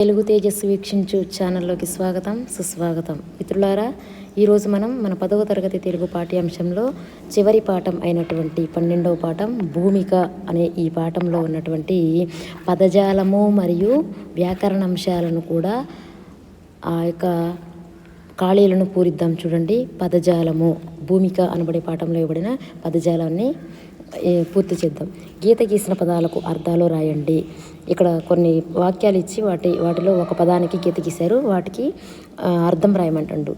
తెలుగు తేజస్సు వీక్షించు ఛానల్లోకి స్వాగతం సుస్వాగతం. మిత్రులారా ఈరోజు మనం మన పదవ తరగతి తెలుగు పాఠ్యాంశంలో చివరి పాఠం అయినటువంటి పన్నెండవ పాఠం భూమిక అనే ఈ పాఠంలో ఉన్నటువంటి పదజాలము మరియు వ్యాకరణ అంశాలను కూడా ఆ యొక్క ఖాళీలను పూరిద్దాం చూడండి. పదజాలము భూమిక అనబడే పాఠంలో ఇవ్వబడిన పదజాలాన్ని పూర్తి చేద్దాం. గీత గీసిన పదాలకు అర్థాలు రాయండి. ఇక్కడ కొన్ని వాక్యాలు ఇచ్చి వాటి వాటిలో ఒక పదానికి గీత గీశారు వాటికి అర్థం రాయమంటుండు.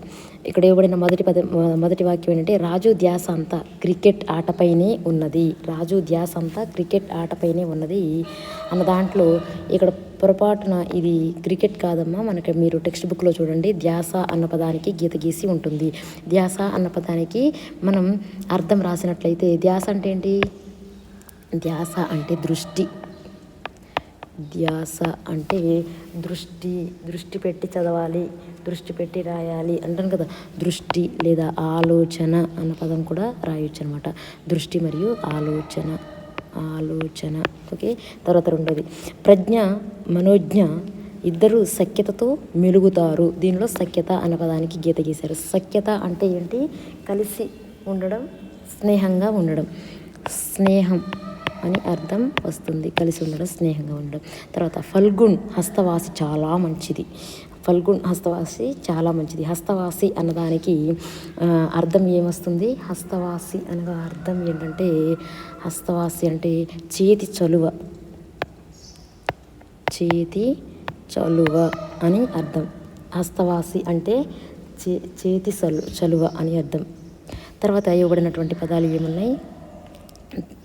ఇక్కడ ఇవ్వబడిన మొదటి పద మొదటి వాక్యం ఏంటంటే రాజు ధ్యాస అంతా క్రికెట్ ఆటపైనే ఉన్నది. రాజు ధ్యాస అంతా క్రికెట్ ఆటపైనే ఉన్నది. అన్న దాంట్లో ఇక్కడ పొరపాటున ఇది క్రికెట్ కాదమ్మా. మనకి మీరు టెక్స్ట్ బుక్లో చూడండి. ధ్యాస అన్న పదానికి గీత గీసి ఉంటుంది. ధ్యాస అన్న పదానికి మనం అర్థం రాసినట్లయితే ధ్యాస అంటే ఏంటి? ధ్యాస అంటే దృష్టి. ధ్యాస అంటే దృష్టి దృష్టి పెట్టి చదవాలి దృష్టి పెట్టి రాయాలి అంటాను కదా. దృష్టి లేదా ఆలోచన అన్న పదం కూడా రాయొచ్చు అనమాట దృష్టి మరియు ఆలోచన ఆలోచన. ఓకే? తర్వాత రెండోది. ప్రజ్ఞ మనోజ్ఞ ఇద్దరు సఖ్యతతో మెలుగుతారు. దీనిలో సఖ్యత అన్న పదానికి గీత గీశారు. సఖ్యత అంటే ఏంటి? కలిసి ఉండడం స్నేహంగా ఉండడం. స్నేహం. అని అర్థం వస్తుంది. కలిసి ఉండడం స్నేహంగా ఉండడం. తర్వాత ఫల్గుణ్ హస్తవాసి చాలా మంచిది. ఫల్గుణ్ హస్తవాసి చాలా మంచిది. హస్తవాసి అన్నదానికి అర్థం ఏమొస్తుంది? హస్తవాసి అనగా అర్థం ఏంటంటే హస్తవాసి అంటే చేతి చలువ. చేతి చలువ అని అర్థం. హస్తవాసి అంటే చే చేతి చలు చలువ అని అర్థం. తర్వాత ఇవ్వబడినటువంటి పదాలు ఏమున్నాయి?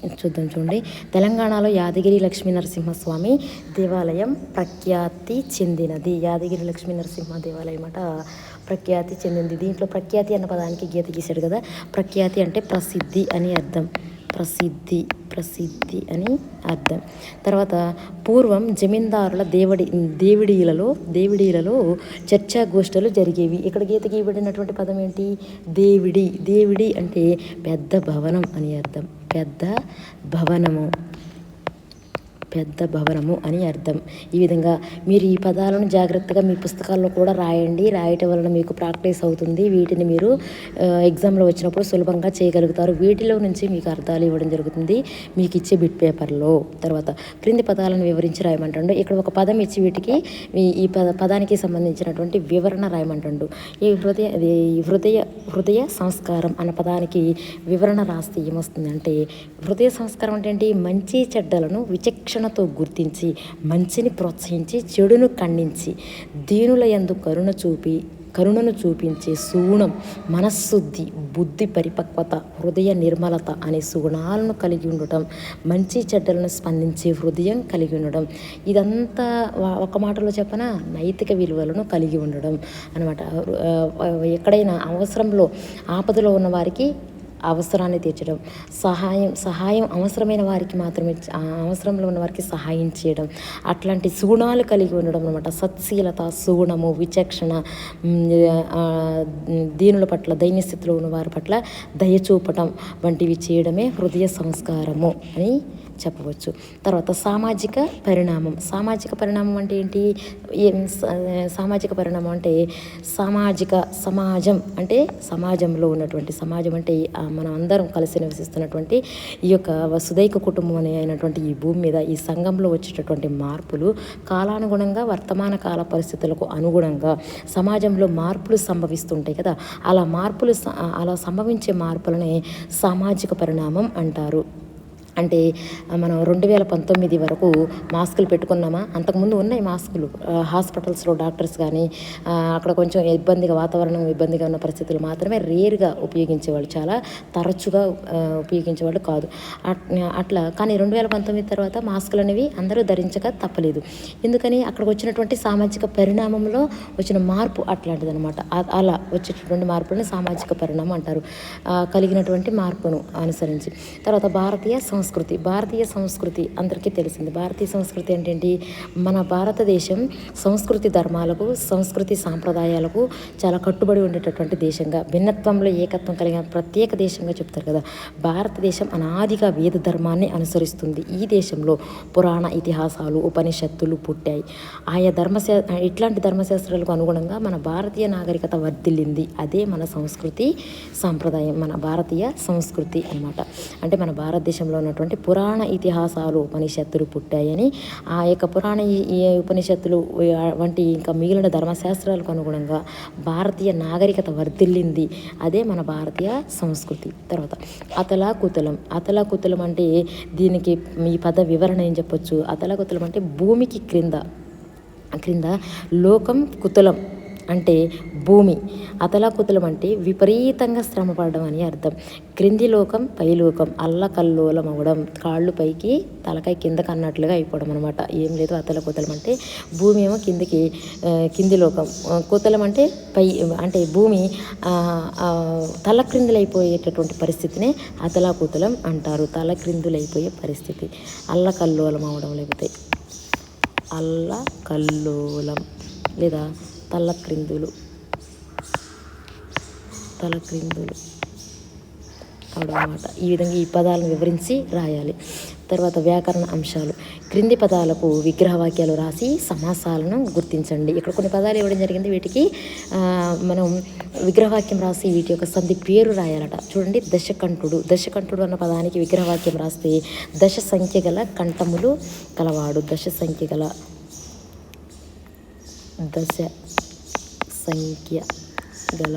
చూద్దాం చూడండి. తెలంగాణలో యాదగిరి లక్ష్మీ నరసింహస్వామి దేవాలయం ప్రఖ్యాతి చెందినది. యాదగిరి లక్ష్మీ నరసింహ దేవాలయం అట ప్రఖ్యాతి చెందింది. దీంట్లో ప్రఖ్యాతి అన్న పదానికి గీత గీశాడు కదా. ప్రఖ్యాతి అంటే ప్రసిద్ధి అని అర్థం. ప్రసిద్ధి ప్రసిద్ధి అని అర్థం. తర్వాత పూర్వం జమీందారుల దేవడి దేవిడీలలో దేవిడీలలో చర్చా గోష్ఠులు జరిగేవి. ఇక్కడ గీత గీయబడినటువంటి పదం ఏంటి? దేవిడి. దేవిడి అంటే పెద్ద భవనం అని అర్థం. పెద్ద భవనము. పెద్ద భవనము అని అర్థం. ఈ విధంగా మీరు ఈ పదాలను జాగ్రత్తగా మీ పుస్తకాల్లో కూడా రాయండి. రాయటం వలన మీకు ప్రాక్టీస్ అవుతుంది. వీటిని మీరు ఎగ్జామ్లో వచ్చినప్పుడు సులభంగా చేయగలుగుతారు. వీటిలో నుంచి మీకు అర్థాలు ఇవ్వడం జరుగుతుంది. మీకు ఇచ్చే బిట్ పేపర్లో. తర్వాత క్రింది పదాలను వివరించి రాయమంటాడు. ఇక్కడ ఒక పదం ఇచ్చి వీటికి ఈ- ఈ పద పదానికి సంబంధించినటువంటి వివరణ రాయమంటాడు. ఈ హృదయ హృదయ హృదయ సంస్కారం అన్న పదానికి వివరణ రాస్తే ఏమొస్తుందంటే హృదయ సంస్కారం అంటే ఏంటి? మంచి చెడ్డలను విచక్షణ విచక్షణతో గుర్తించి మంచిని ప్రోత్సహించి చెడును ఖండించి దీనుల యందు కరుణ చూపి కరుణను చూపించే సూణం మనశ్శుద్ధి బుద్ధి పరిపక్వత హృదయ నిర్మలత అనే సుగుణాలను కలిగి ఉండటం మంచి చెడ్డలను స్పందించే హృదయం కలిగి ఉండడం ఇదంతా ఒక మాటలో చెప్పన? నైతిక విలువలను కలిగి ఉండడం అనమాట ఎక్కడైనా అవసరంలో ఆపదలో ఉన్న వారికి అవసరాన్ని తీర్చడం సహాయం సహాయం అవసరమైన వారికి మాత్రమే అవసరంలో ఉన్న వారికి సహాయం చేయడం అట్లాంటి సుగుణాలు కలిగి ఉండడం అనమాట సత్శీలత సుగుణము విచక్షణ దీనుల పట్ల దైన్యస్థితిలో ఉన్న వారి పట్ల దయ చూపటం వంటివి చేయడమే హృదయ సంస్కారము అని చెప్పవచ్చు. తర్వాత సామాజిక పరిణామం. సామాజిక పరిణామం అంటే ఏంటి? సామాజిక పరిణామం అంటే సామాజిక సమాజం అంటే సమాజంలో ఉన్నటువంటి సమాజం అంటే మనం అందరం కలిసి నివసిస్తున్నటువంటి ఈ యొక్క వసుదైక కుటుంబం అనే అయినటువంటి ఈ భూమి మీద ఈ సంఘంలో వచ్చేటటువంటి మార్పులు కాలానుగుణంగా వర్తమాన కాల పరిస్థితులకు అనుగుణంగా సమాజంలో మార్పులు సంభవిస్తుంటాయి కదా. అలా మార్పులు అలా సంభవించే మార్పులనే సామాజిక పరిణామం అంటారు. అంటే మనం రెండు వేల పంతొమ్మిది వరకు మాస్కులు పెట్టుకున్నామా? అంతకుముందు ఉన్నాయి మాస్కులు. హాస్పిటల్స్లో డాక్టర్స్ కానీ అక్కడ కొంచెం ఇబ్బందిగా వాతావరణం ఇబ్బందిగా ఉన్న పరిస్థితులు మాత్రమే రేర్గా ఉపయోగించేవాళ్ళు చాలా తరచుగా ఉపయోగించేవాళ్ళు కాదు. అట్- అట్లా. కానీ రెండు వేల పంతొమ్మిది తర్వాత మాస్కులు అనేవి అందరూ ధరించక తప్పలేదు. ఎందుకని? అక్కడికి వచ్చినటువంటి సామాజిక పరిణామంలో వచ్చిన మార్పు అట్లాంటిదనమాట అలా వచ్చేటటువంటి మార్పులను సామాజిక పరిణామం అంటారు. కలిగినటువంటి మార్పును అనుసరించి. తర్వాత భారతీయ సంస్కృతి సంస్కృతి భారతీయ సంస్కృతి అందరికీ తెలిసింది. భారతీయ సంస్కృతి ఏంటంటే మన భారతదేశం సంస్కృతి ధర్మాలకు సంస్కృతి సాంప్రదాయాలకు చాలా కట్టుబడి ఉండేటటువంటి దేశంగా భిన్నత్వంలో ఏకత్వం కలిగిన ప్రత్యేక దేశంగా చెప్తారు కదా. భారతదేశం అనాదిగా వేద ధర్మాన్ని అనుసరిస్తుంది. ఈ దేశంలో పురాణ ఇతిహాసాలు ఉపనిషత్తులు పుట్టాయి. ఆయా ధర్మశా ఇట్లాంటి ధర్మశాస్త్రాలకు అనుగుణంగా మన భారతీయ నాగరికత వర్ధిల్లింది. అదే మన సంస్కృతి సాంప్రదాయం మన భారతీయ సంస్కృతి అన్నమాట. అంటే మన భారతదేశంలో ఉన్నటువంటి పురాణ ఇతిహాసాలు ఉపనిషత్తులు పుట్టాయని ఆ యొక్క పురాణ ఈ- ఉపనిషత్తులు వంటి ఇంకా మిగిలిన ధర్మశాస్త్రాలకు అనుగుణంగా భారతీయ నాగరికత వర్ధిల్లింది. అదే మన భారతీయ సంస్కృతి. తర్వాత అతలాకుతలం. అతలాకుతలం అంటే దీనికి ఈ పద వివరణ ఏం చెప్పొచ్చు? అతలాకుతలం అంటే భూమికి క్రింద. క్రింద లోకం కుతలం. అంటే భూమి. అతలాకుతలం అంటే విపరీతంగా శ్రమ పడడం అని అర్థం. క్రింది లోకం పై లోకం అల్లకల్లోలం అవ్వడం కాళ్ళు పైకి తలకాయ కిందకి అన్నట్లుగా అయిపోవడం అనమాట ఏం లేదు అతలకుతలం అంటే భూమి ఏమో కిందికి కింది లోకం. కుతలం అంటే పై అంటే భూమి తల క్రిందులైపోయేటటువంటి పరిస్థితినే అతలాకుతలం అంటారు. తల క్రిందులైపోయే పరిస్థితి. అల్లకల్లోలం అవడం లేకపోతే అల్ల కల్లోలం లేదా తలక్రిందులు. తలక్రిందులు. అవడం అన్నమాట ఈ విధంగా ఈ పదాలను వివరించి రాయాలి. తర్వాత వ్యాకరణ అంశాలు. క్రింది పదాలకు విగ్రహవాక్యాలు రాసి సమాసాలను గుర్తించండి. ఇక్కడ కొన్ని పదాలు ఇవ్వడం జరిగింది. వీటికి మనం విగ్రహవాక్యం రాసి వీటి యొక్క సంధి పేరు రాయాలట. చూడండి దశకంఠుడు. దశకంఠుడు అన్న పదానికి విగ్రహవాక్యం రాస్తే దశ సంఖ్య గల కంఠములు కలవాడు. దశ సంఖ్య గల దశ సంఖ్య గల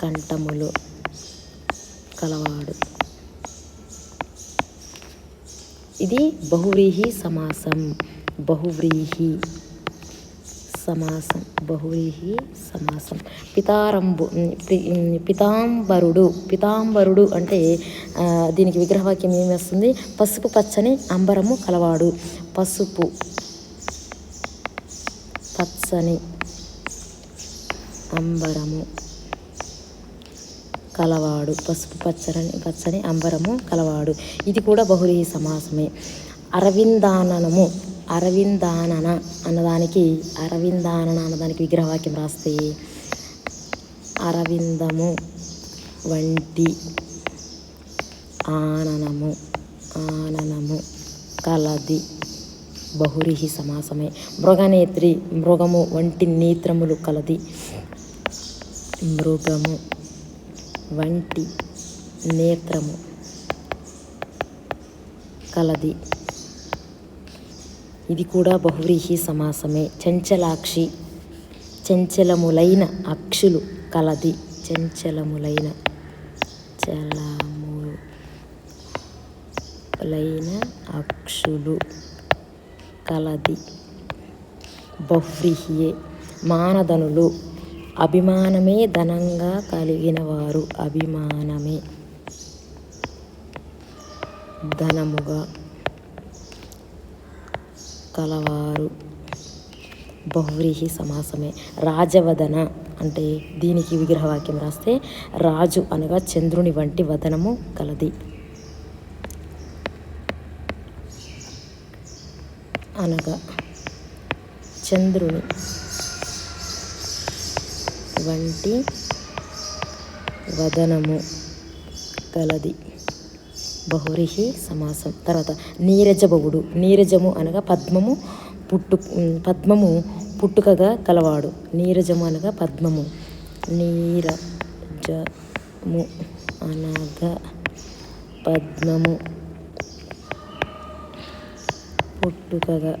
కంఠములు కలవాడు. ఇది బహువ్రీహి సమాసం. బహువ్రీహి సమాసం. బహువ్రీహి సమాసం. పితారంబు పితాంబరుడు పితాంబరుడు అంటే దీనికి విగ్రహవాక్యం ఏమి వస్తుంది? పసుపు పచ్చని అంబరము కలవాడు. పసుపు పచ్చని అంబరము. కలవాడు పసుపు పచ్చని పచ్చని అంబరము కలవాడు. ఇది కూడా బహురీ సమాసమే. అరవిందాననము అరవిందానన అన్నదానికి అరవిందానన అన్నదానికి విగ్రహవాక్యం రాస్తే అరవిందము వంటి ఆననము ఆననము కలది బహురిహి సమాసమే. మృగనేత్రి మృగము వంటి నేత్రములు కలది మృగము వంటి నేత్రము కలది. ఇది కూడా బహువ్రీహి సమాసమే. చంచలాక్షి చంచలములైన అక్షులు కలది. చంచలములైన చలములైన అక్షులు కలది. బహ్రీహియే మానధనులు అభిమానమే ధనంగా కలిగిన వారు అభిమానమే ధనముగా కలవారు. బహువ్రీహి సమాసమే. రాజవదన అంటే దీనికి విగ్రహవాక్యం రాస్తే రాజు అనగా చంద్రుని వంటి వదనము కలది. అనగా చంద్రుని వంటి వదనము కలది. బహురిహి సమాసం. తర్వాత నీరజబవుడు నీరజము అనగా పద్మము పుట్టు పద్మము పుట్టుకగా కలవాడు. నీరజము అనగా పద్మము. నీరజము అనగా పద్మము పుట్టుకగా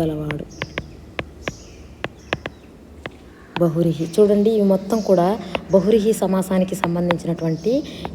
గలవాడు బహురిహి. చూడండి ఇవి మొత్తం కూడా బహురిహి సమాసానికి సంబంధించినటువంటి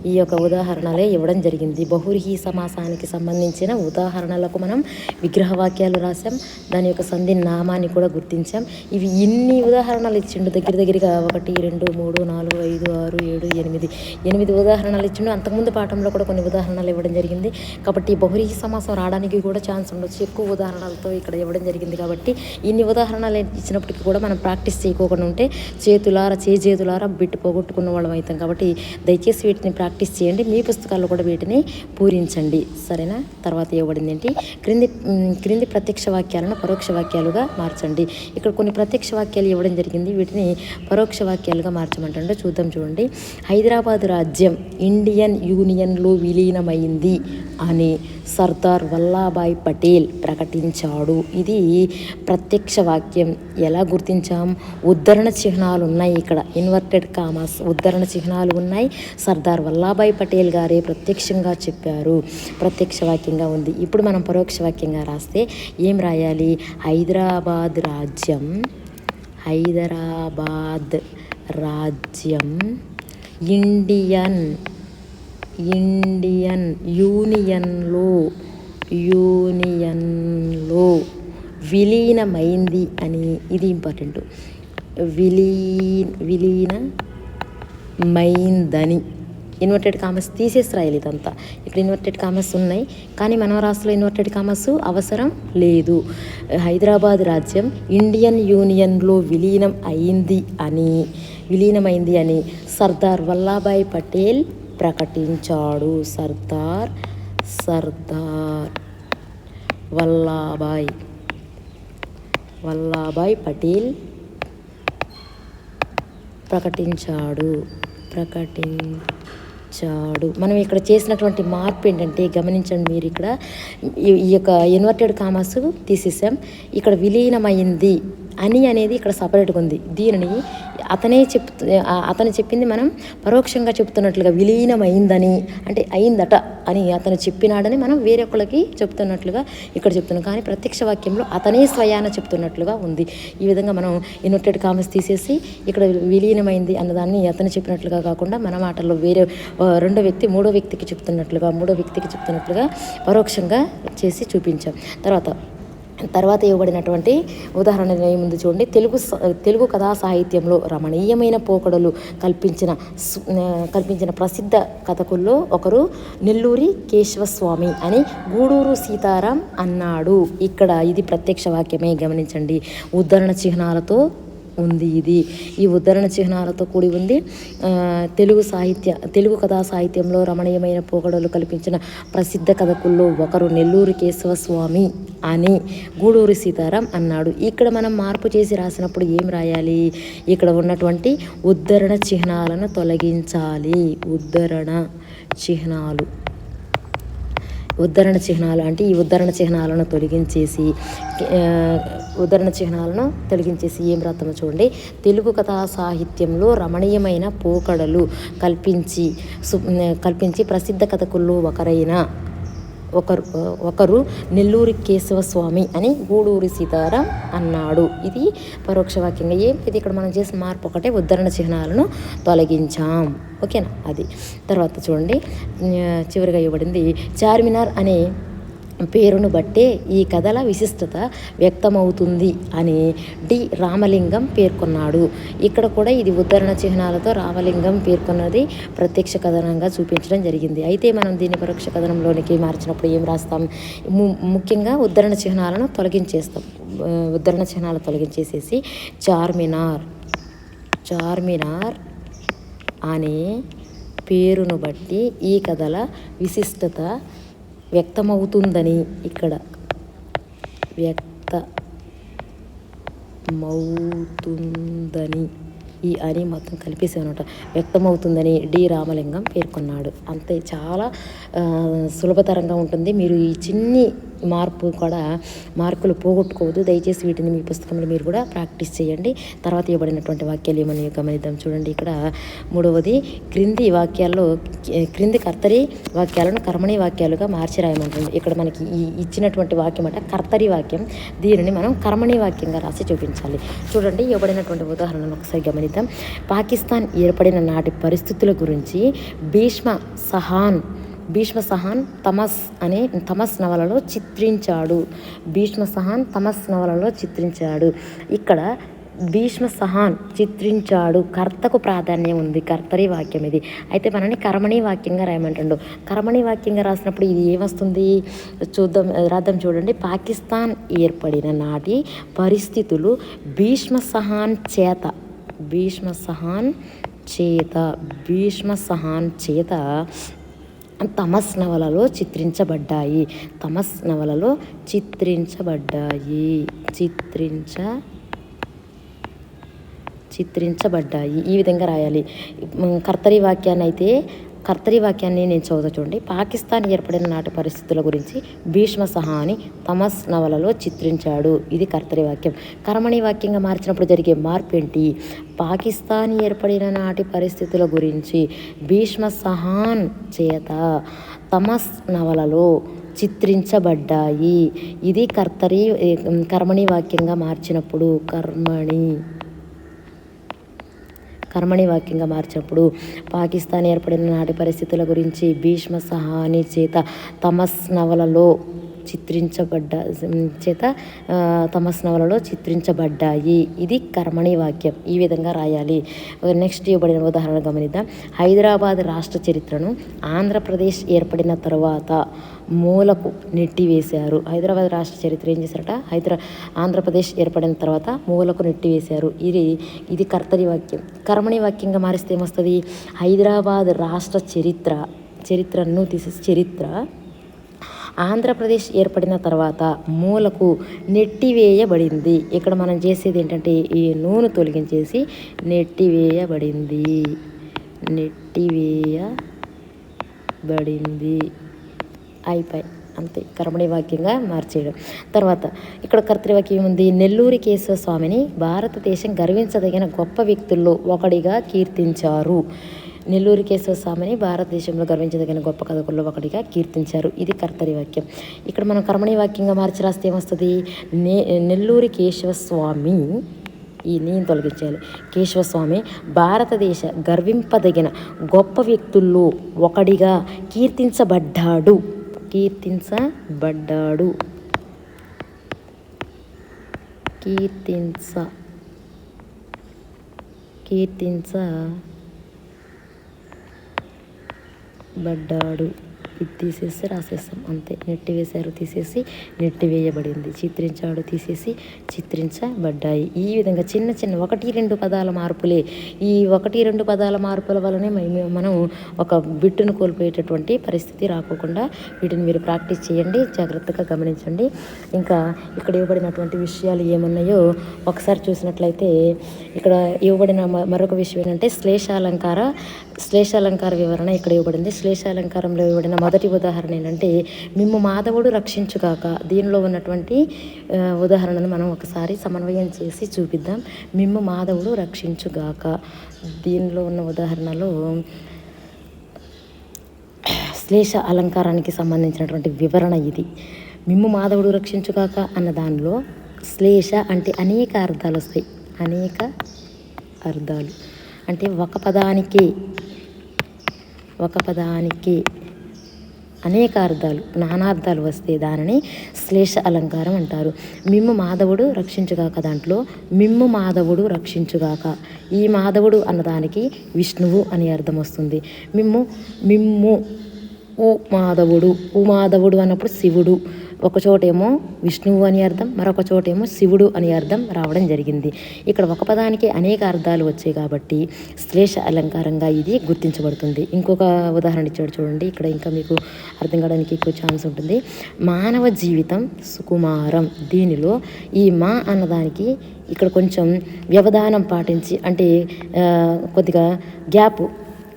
ఈ యొక్క ఉదాహరణలే ఇవ్వడం జరిగింది. బహురిహి సమాసానికి సంబంధించిన ఉదాహరణలకు మనం విగ్రహవాక్యాలు రాసాం దాని యొక్క సంధి నామాన్ని కూడా గుర్తించాం. ఇవి ఇన్ని ఉదాహరణలు ఇచ్చిండు. దగ్గర దగ్గరగా ఒకటి రెండు మూడు నాలుగు ఐదు ఆరు ఏడు ఎనిమిది. ఎనిమిది ఉదాహరణలు ఇచ్చిండు. అంతకుముందు పాఠంలో కూడా కొన్ని ఉదాహరణలు ఇవ్వడం జరిగింది. కాబట్టి బహురిహి సమాసం రావడానికి కూడా ఛాన్స్ ఉండొచ్చు. ఎక్కువ ఉదాహరణలతో ఇక్కడ ఇవ్వడం జరిగింది కాబట్టి ఇన్ని ఉదాహరణలు ఇచ్చినప్పటికీ కూడా మనం ప్రాక్టీస్ చేయకోకుండా ఉంటే చేతులార చేజేతులార బిట్ పోగొట్టుకున్న వాళ్ళం అవుతాం. కాబట్టి దయచేసి వీటిని ప్రాక్టీస్ చేయండి. మీ పుస్తకాల్లో కూడా వీటిని పూరించండి. సరేనా? తర్వాత ఇవ్వబడింది ఏంటి? క్రింది క్రింది ప్రత్యక్ష వాక్యాలను పరోక్ష వాక్యాలుగా మార్చండి. ఇక్కడ కొన్ని ప్రత్యక్ష వాక్యాలు ఇవ్వడం జరిగింది. వీటిని పరోక్ష వాక్యాలుగా మార్చమంటే చూద్దాం చూడండి. హైదరాబాద్ రాజ్యం ఇండియన్ యూనియన్లో విలీనమైంది అని సర్దార్ వల్లాభాయ్ పటేల్ ప్రకటించాడు. ఇది ప్రత్యక్ష వాక్యం. ఎలా గుర్తించాం? ఉద్ధరణ చిహ్నాలు ఉన్నాయి ఇక్కడ. ఇన్వర్టెడ్ కామర్స్ ఉద్ధరణ చిహ్నాలు ఉన్నాయి. సర్దార్ వల్లాభాయ్ పటేల్ గారే ప్రత్యక్షంగా చెప్పారు. ప్రత్యక్ష వాక్యంగా ఉంది. ఇప్పుడు మనం పరోక్ష వాక్యంగా రాస్తే ఏం రాయాలి? హైదరాబాద్ రాజ్యం హైదరాబాద్ రాజ్యం ఇండియన్ ఇండియన్ యూనియన్లో యూనియన్లో విలీనమైంది అని ఇది ఇంపార్టెంట్. విలీ విలీన మైందని ఇన్వర్టెడ్ కామర్స్ తీసేసి రాయాలి ఇదంతా ఇక్కడ ఇన్వర్టెడ్ కామర్స్ ఉన్నాయి కానీ మన రాష్ట్రంలో ఇన్వర్టెడ్ కామర్స్ అవసరం లేదు. హైదరాబాద్ రాజ్యం ఇండియన్ యూనియన్లో విలీనం అయింది అని విలీనమైంది అని సర్దార్ వల్లాభాయ్ పటేల్ ప్రకటించాడు. సర్దార్ సర్దార్ వల్లాభాయ్ వల్లాభాయ్ పటేల్ ప్రకటించాడు. ప్రకటించాడు. మనం ఇక్కడ చేసినటువంటి మార్పు ఏంటంటే గమనించండి మీరు ఇక్కడ ఈ- యొక్క ఇన్వర్టెడ్ కామర్స్ తీసేసాం. ఇక్కడ విలీనమైంది. అని అనేది ఇక్కడ సపరేట్గా ఉంది. దీనిని అతనే చెప్ అతను చెప్పింది మనం పరోక్షంగా చెప్తున్నట్లుగా విలీనమైందని అంటే అయిందట అని అతను చెప్పినాడని మనం వేరొకళ్ళకి చెప్తున్నట్లుగా ఇక్కడ చెప్తున్నాం. కానీ ప్రత్యక్ష వాక్యంలో అతనే స్వయాన చెప్తున్నట్లుగా ఉంది. ఈ విధంగా మనం ఇన్వర్టెడ్ కామర్స్ తీసేసి ఇక్కడ విలీనమైంది అన్నదాన్ని అతను చెప్పినట్లుగా కాకుండా మన మాటల్లో వేరే రెండో వ్యక్తి మూడో వ్యక్తికి చెప్తున్నట్లుగా మూడో వ్యక్తికి చెప్తున్నట్లుగా పరోక్షంగా చేసి చూపించాం. తర్వాత తర్వాత ఇవ్వబడినటువంటి ఉదాహరణ ఏముంది చూడండి. తెలుగు తెలుగు కథా సాహిత్యంలో రమణీయమైన పోకడలు కల్పించిన కల్పించిన ప్రసిద్ధ కథకుల్లో ఒకరు నెల్లూరి కేశవస్వామి అని గూడూరు సీతారాం అన్నాడు. ఇక్కడ ఇది ప్రత్యక్ష వాక్యమే గమనించండి. ఉద్ధరణ చిహ్నాలతో ఉంది ఇది. ఈ ఉద్ధరణ చిహ్నాలతో కూడి ఉంది. తెలుగు సాహిత్య తెలుగు కథా సాహిత్యంలో రమణీయమైన పోకడలు కల్పించిన ప్రసిద్ధ కథకుల్లో ఒకరు నెల్లూరు కేశవస్వామి అని గూడూరి సీతారాం అన్నాడు. ఇక్కడ మనం మార్పు చేసి రాసినప్పుడు ఏం రాయాలి? ఇక్కడ ఉన్నటువంటి ఉద్ధరణ చిహ్నాలను తొలగించాలి. ఉద్ధరణ చిహ్నాలు. ఉద్ధరణ చిహ్నాలు అంటే ఈ ఉద్ధరణ చిహ్నాలను తొలగించేసి ఉదరణ ఉద్ధరణ చిహ్నాలను తొలగించేసి ఏం రాస్తామో చూడండి. తెలుగు కథా సాహిత్యంలో రమణీయమైన పోకడలు కల్పించి కల్పించి ప్రసిద్ధ కథకుల్లో ఒకరైన ఒకరు ఒకరు నెల్లూరి కేశవస్వామి అని గూడూరి సీతారాం అన్నాడు. ఇది పరోక్ష వాక్యంగా ఏం? ఇది ఇక్కడ మనం చేసిన మార్పు ఒకటే. ఉద్ధరణ చిహ్నాలను తొలగించాం. ఓకేనా? అది. తర్వాత చూడండి. చివరిగా ఇవ్వబడింది. చార్మినార్ అనే పేరును బట్టే ఈ కథల విశిష్టత వ్యక్తమవుతుంది అని డి. రామలింగం పేర్కొన్నాడు. ఇక్కడ కూడా ఇది ఉద్ధరణ చిహ్నాలతో రామలింగం పేర్కొన్నది ప్రత్యక్ష కథనంగా చూపించడం జరిగింది. అయితే మనం దీన్ని పరోక్ష కథనంలోనికి మార్చినప్పుడు ఏం రాస్తాం? ము- ముఖ్యంగా ఉద్ధరణ చిహ్నాలను తొలగించేస్తాం. ఉద్ధరణ చిహ్నాలు తొలగించేసేసి చార్మినార్ చార్మినార్ అనే పేరును బట్టి ఈ కథల విశిష్టత వ్యక్తమవుతుందని ఇక్కడ వ్యక్తమవుతుందని ఈ అని మొత్తం కలిపేసి అనమాట వ్యక్తమవుతుందని డి రామలింగం పేర్కొన్నాడు. అంతే చాలా సులభతరంగా ఉంటుంది. మీరు ఈ చిన్ని మార్పు కూడా మార్కులు పోగొట్టుకోవద్దు. దయచేసి వీటిని మీ పుస్తకంలో మీరు కూడా ప్రాక్టీస్ చేయండి. తర్వాత ఇవ్వబడినటువంటి వాక్యాలు ఏమని గమనిద్దాం చూడండి. ఇక్కడ మూడవది క్రింది వాక్యాల్లో క్రింది కర్తరి వాక్యాలను కర్మణి వాక్యాలుగా మార్చి రాయమంటుంది. ఇక్కడ మనకి ఈ ఇచ్చినటువంటి వాక్యం అంటే కర్తరి వాక్యం. దీనిని మనం కర్మణి వాక్యంగా రాసి చూపించాలి. చూడండి ఇవ్వబడినటువంటి ఉదాహరణను ఒకసారి గమనిద్దాం. పాకిస్తాన్ ఏర్పడిన నాటి పరిస్థితుల గురించి భీష్మ సహాన్ భీష్మ సహాన్ తమస్ అనే తమస్ నవలలో చిత్రించాడు. భీష్మ సహాన్ తమస్ నవలలో చిత్రించాడు. ఇక్కడ భీష్మ సహాన్ చిత్రించాడు. కర్తకు ప్రాధాన్యం ఉంది. కర్తరి వాక్యం ఇది. అయితే మనని కర్మణి వాక్యంగా రాయమంటుండు. కర్మణి వాక్యంగా రాసినప్పుడు ఇది ఏమొస్తుంది చూద్దాం రాద్దాం చూడండి. పాకిస్తాన్ ఏర్పడిన నాటి పరిస్థితులు భీష్మ సహాన్ చేత భీష్మ సహాన్ చేత భీష్మ సహాన్ చేత తమస్ నవలలో చిత్రించబడ్డాయి. తమస్ నవలలో చిత్రించబడ్డాయి. చిత్రించ చిత్రించబడ్డాయి. ఈ విధంగా రాయాలి. కర్తరి వాక్యాన్ని అయితే కర్తరి వాక్యాన్ని నేను చదువుతా చూడండి. పాకిస్తాన్ ఏర్పడిన నాటి పరిస్థితుల గురించి భీష్మ సహాని తమస్ నవలలో చిత్రించాడు. ఇది కర్తరి వాక్యం. కర్మణి వాక్యంగా మార్చినప్పుడు జరిగే మార్పు ఏంటి పాకిస్తాన్ ఏర్పడిన నాటి పరిస్థితుల గురించి భీష్మ సహాన్ చేత తమస్ నవలలో చిత్రించబడ్డాయి. ఇది కర్తరి కర్మణి వాక్యంగా మార్చినప్పుడు కర్మణి కర్మణి వాక్యంగా మార్చినప్పుడు పాకిస్తాన్ ఏర్పడిన నాటి పరిస్థితుల గురించి భీష్మ సహాని చేత తమస్ నవలలో చిత్రించబడ్డ చేత తమస్ నవలలో చిత్రించబడ్డాయి. ఇది కర్మణి వాక్యం. ఈ విధంగా రాయాలి. నెక్స్ట్ ఇవ్వబడిన ఉదాహరణ గమనిద్దాం. హైదరాబాద్ రాష్ట్ర చరిత్రను ఆంధ్రప్రదేశ్ ఏర్పడిన తరువాత మూలకు నెట్టివేశారు హైదరాబాద్ రాష్ట్ర చరిత్ర ఏం చేశారట? హైదరా ఆంధ్రప్రదేశ్ ఏర్పడిన తర్వాత మూలకు నెట్టివేశారు ఇది ఇది కర్తరి వాక్యం. కర్మణి వాక్యంగా మారిస్తే ఏమొస్తుంది? హైదరాబాద్ రాష్ట్ర చరిత్ర చరిత్రను తీసేసి చరిత్ర. ఆంధ్రప్రదేశ్ ఏర్పడిన తర్వాత మూలకు నెట్టివేయబడింది ఇక్కడ మనం చేసేది ఏంటంటే ఈ నూనె తొలగించేసి నెట్టివేయబడింది నెట్టివేయబడింది అయిపోయి. అంతే కర్మణి వాక్యంగా మార్చేయడం. తర్వాత ఇక్కడ కర్తృవాక్యం ఏముంది? నెల్లూరి కేశవ స్వామిని భారతదేశం గర్వించదగిన గొప్ప వ్యక్తుల్లో ఒకడిగా కీర్తించారు. నెల్లూరి కేశవ స్వామిని భారతదేశంలో గర్వించదగిన గొప్ప కథకుల్లో ఒకటిగా కీర్తించారు. ఇది కర్తరి వాక్యం. ఇక్కడ మనం కర్మణి వాక్యంగా మార్చి రాస్తే ఏమొస్తుంది? నే నెల్లూరి కేశవ స్వామి ఈ నేను తొలగించాలి కేశవస్వామి భారతదేశ గర్వింపదగిన గొప్ప వ్యక్తుల్లో ఒకడిగా కీర్తించబడ్డాడు. కీర్తించబడ్డాడు కీర్తించ కీర్తించబడ్డాడు ఇది తీసేసి రాసేస్తాం. అంతే. నెట్టి వేశారు తీసేసి నెట్టి వేయబడింది. చిత్రించాడు తీసేసి చిత్రించబడ్డాయి. ఈ విధంగా చిన్న చిన్న ఒకటి రెండు పదాల మార్పులే. ఈ ఒకటి రెండు పదాల మార్పుల వలనే మనం ఒక బిట్టును కోల్పోయేటటువంటి పరిస్థితి రాకోకుండా వీటిని మీరు ప్రాక్టీస్ చేయండి జాగ్రత్తగా గమనించండి. ఇంకా ఇక్కడ ఇవ్వబడినటువంటి విషయాలు ఏమున్నాయో ఒకసారి చూసినట్లయితే ఇక్కడ ఇవ్వబడిన మ- మరొక విషయం ఏంటంటే శ్లేషాలంకార శ్లేషాలంకార వివరణ ఇక్కడ ఇవ్వబడింది. శ్లేషాలంకారంలో ఇవ్వబడిన మొదటి ఉదాహరణ ఏంటంటే మిమ్ము మాధవుడు రక్షించుగాక దీనిలో ఉన్నటువంటి ఉదాహరణను మనం ఒకసారి సమన్వయం చేసి చూపిద్దాం. మిమ్ము మాధవుడు రక్షించుగాక దీనిలో ఉన్న ఉదాహరణలో శ్లేష అలంకారానికి సంబంధించినటువంటి వివరణ ఇది. మిమ్ము మాధవుడు రక్షించుగాక అన్న దానిలో శ్లేష అంటే అనేక అర్థాలు వస్తాయి. అనేక అర్థాలు. అంటే ఒక పదానికి ఒక పదానికి అనేక అర్థాలు నానార్థాలు వస్తే దానిని శ్లేష అలంకారం అంటారు. మిమ్ము మాధవుడు రక్షించుగాక దాంట్లో మిమ్ము మాధవుడు రక్షించుగాక. ఈ మాధవుడు అన్నదానికి విష్ణువు అని అర్థం వస్తుంది. మిమ్ము మిమ్ము ఉ మాధవుడు ఉ మాధవుడు అన్నప్పుడు శివుడు ఒకచోటేమో విష్ణువు అని అర్థం మరొక చోటేమో శివుడు అని అర్థం రావడం జరిగింది. ఇక్కడ ఒక పదానికి అనేక అర్థాలు వచ్చాయి కాబట్టి శ్లేష అలంకారంగా ఇది గుర్తించబడుతుంది. ఇంకొక ఉదాహరణ ఇచ్చాడు చూడండి. ఇక్కడ ఇంకా మీకు అర్థం కావడానికి ఎక్కువ ఛాన్స్ ఉంటుంది. మానవ జీవితం సుకుమారం. దీనిలో ఈ మా అన్నదానికి ఇక్కడ కొంచెం వ్యవధానం పాటించి అంటే కొద్దిగా గ్యాప్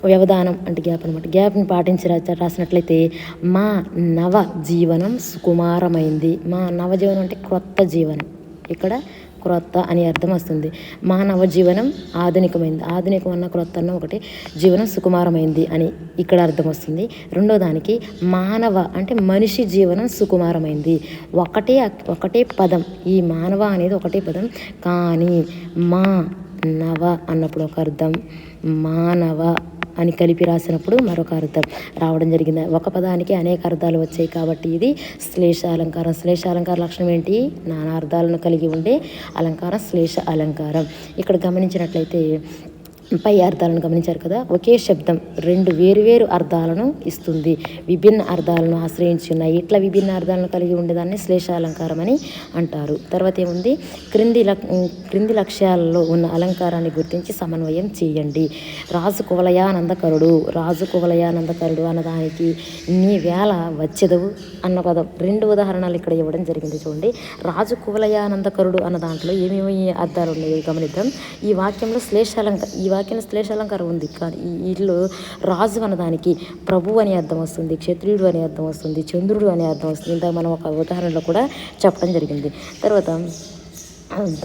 వ్యవధానం అంటే గ్యాప్ అనమాట గ్యాప్ని పాటించి రాసినట్లయితే మా నవ జీవనం సుకుమారమైంది. మా నవజీవనం అంటే క్రొత్త జీవనం. ఇక్కడ క్రొత్త అని అర్థం వస్తుంది. మా నవ జీవనం ఆధునికమైంది. ఆధునికం అన్న క్రొత్త అన్న ఒకటి జీవనం సుకుమారమైంది అని ఇక్కడ అర్థం వస్తుంది. రెండో దానికి మానవ అంటే మనిషి జీవనం సుకుమారమైంది. ఒకటే ఒకటే పదం. ఈ మానవ అనేది ఒకటే పదం. కానీ మా నవ అన్నప్పుడు ఒక అర్థం. మానవ అని కలిపి రాసినప్పుడు మరొక అర్థం రావడం జరిగింది. ఒక పదానికి అనేక అర్థాలు వచ్చాయి కాబట్టి ఇది శ్లేష అలంకారం. శ్లేష అలంకార లక్షణం ఏంటి? నానా అర్థాలను కలిగి ఉండే అలంకారం శ్లేష అలంకారం. ఇక్కడ గమనించినట్లయితే పై అర్థాలను గమనించారు కదా? ఒకే శబ్దం రెండు వేరువేరు అర్థాలను ఇస్తుంది. విభిన్న అర్థాలను ఆశ్రయించి ఉన్నాయి ఇట్లా విభిన్న అర్థాలను కలిగి ఉండేదాన్ని? శ్లేషాలంకారం అని అంటారు. తర్వాత ఏముంది? క్రింది లక్ క్రింది లక్ష్యాలలో ఉన్న అలంకారాన్ని గుర్తించి సమన్వయం చేయండి. రాజు కువలయానందకరుడు రాజు కువలయానందకరుడు అన్నదానికి నీ వేళ వచ్చెదవు అన్న పదం. రెండు ఉదాహరణలు ఇక్కడ ఇవ్వడం జరిగింది చూడండి. రాజు కువలయానందకరుడు అన్న దాంట్లో ఏమేమి అర్థాలు ఉన్నాయో గమనిద్దాం. ఈ వాక్యంలో శ్లేషాలంక ఈ వాక్యంలో శ్లేషాలంకారం ఉంది. కానీ వీటిలో రాజు అన్నదానికి ప్రభు అని అర్థం వస్తుంది క్షత్రియుడు అని అర్థం వస్తుంది చంద్రుడు అని అర్థం వస్తుంది. ఇంత మనం ఒక ఉదాహరణలో కూడా చెప్పడం జరిగింది. తర్వాత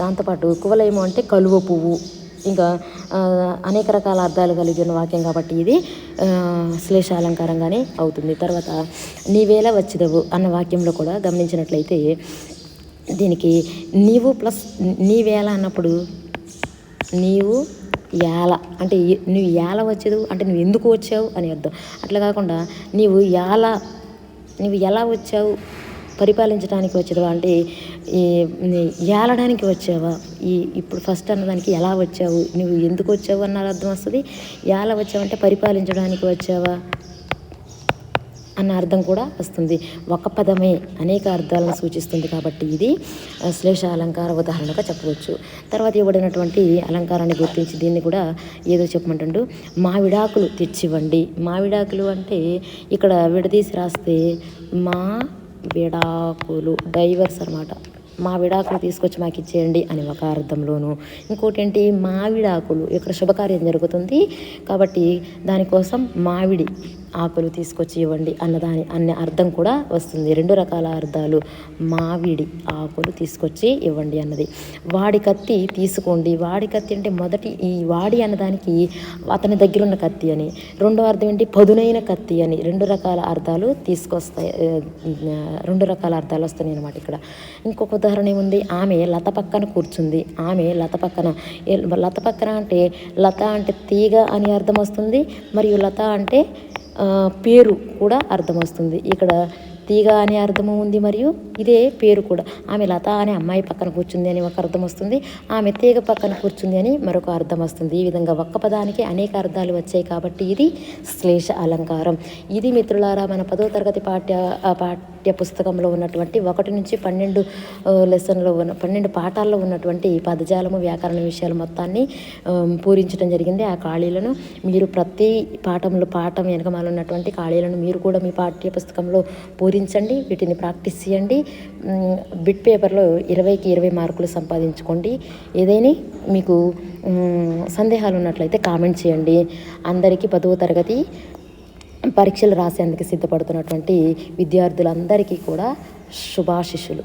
దాంతోపాటు కువలయము అంటే కలువ పువ్వు. ఇంకా అనేక రకాల అర్థాలు కలిగి ఉన్న వాక్యం కాబట్టి ఇది శ్లేషాలంకారంగానే శ్లేష అలంకారంగానే అవుతుంది. తర్వాత నీవేలా వచ్చిదవు అన్న వాక్యంలో కూడా గమనించినట్లయితే దీనికి నీవు ప్లస్ నీవేలా అన్నప్పుడు నీవు యాల అంటే నువ్వు యాల వచ్చేది? అంటే నువ్వు ఎందుకు వచ్చావు అని అర్థం. అట్లా కాకుండా నీవు ఎలా నువ్వు ఎలా వచ్చావు? పరిపాలించడానికి వచ్చేవా అంటే ఈ ఏలడానికి వచ్చావా? ఈ ఇప్పుడు ఫస్ట్ అన్నదానికి ఎలా వచ్చావు? నువ్వు ఎందుకు వచ్చావు? అన్న అర్థం వస్తుంది. ఎలా వచ్చావంటే పరిపాలించడానికి వచ్చావా? అన్న అర్థం కూడా వస్తుంది. ఒక పదమే అనేక అర్థాలను సూచిస్తుంది కాబట్టి ఇది శ్లేష అలంకార ఉదాహరణగా చెప్పవచ్చు. తర్వాత ఇవ్వబడినటువంటి అలంకారాన్ని గుర్తించి దీన్ని కూడా ఏదో చెప్పమంటుండు. మావిడాకులు తెచ్చివ్వండి. మావిడాకులు అంటే ఇక్కడ విడదీసి రాస్తే మా విడాకులు డైవర్స్ అన్నమాట. మా విడాకులు తీసుకొచ్చి మాకు ఇచ్చేయండి అని ఒక అర్థంలోను. ఇంకోటి ఏంటి మావిడాకులు. ఇక్కడ శుభకార్యం జరుగుతుంది కాబట్టి దానికోసం మావిడి ఆకులు తీసుకొచ్చి ఇవ్వండి అన్నదాని అనే అర్థం కూడా వస్తుంది. రెండు రకాల అర్థాలు. మావిడి ఆకులు తీసుకొచ్చి ఇవ్వండి అన్నది. వాడి కత్తి తీసుకోండి. వాడి కత్తి అంటే మొదటి ఈ వాడి అన్నదానికి అతని దగ్గర ఉన్న కత్తి అని. రెండో అర్థం ఏంటి? పదునైన కత్తి అని. రెండు రకాల అర్థాలు తీసుకొస్తాయి. రెండు రకాల అర్థాలు వస్తున్నాయి అనమాట ఇక్కడ. ఇంకొక ఉదాహరణ ఏముంది? ఆమె లత పక్కన కూర్చుంది. ఆమె లత పక్కన. లత పక్కన అంటే లత అంటే తీగ అని అర్థం వస్తుంది. మరియు లత అంటే పేరు కూడా అర్థమవుతుంది ఇక్కడ తీగ అనే అర్థము ఉంది మరియు ఇదే పేరు కూడా. ఆమె లత అనే అమ్మాయి పక్కన కూర్చుంది అని ఒక అర్థం వస్తుంది. ఆమె తీగ పక్కన కూర్చుంది అని మరొక అర్థం వస్తుంది. ఈ విధంగా ఒక్క పదానికి అనేక అర్థాలు వచ్చాయి కాబట్టి ఇది శ్లేష అలంకారం. ఇది మిత్రులారా మన పదో తరగతి పాఠ్య పాఠ్య పుస్తకంలో ఉన్నటువంటి ఒకటి నుంచి పన్నెండు లెసన్లో ఉన్న పన్నెండు పాఠాల్లో ఉన్నటువంటి పదజాలము వ్యాకరణ విషయాలు మొత్తాన్ని పూరించడం జరిగింది. ఆ ఖాళీలను మీరు ప్రతి పాఠంలో పాఠం వెనకమాల ఉన్నటువంటి ఖాళీలను మీరు కూడా మీ పాఠ్య పుస్తకంలో పూరించండి వీటిని ప్రాక్టీస్ చేయండి. బిట్ పేపర్లో ఇరవైకి ఇరవై మార్కులు సంపాదించుకోండి. ఏదైనా మీకు సందేహాలు ఉన్నట్లయితే కామెంట్ చేయండి. అందరికీ పదవ తరగతి పరీక్షలు రాసేందుకు సిద్ధపడుతున్నటువంటి విద్యార్థులందరికీ కూడా శుభాశిషులు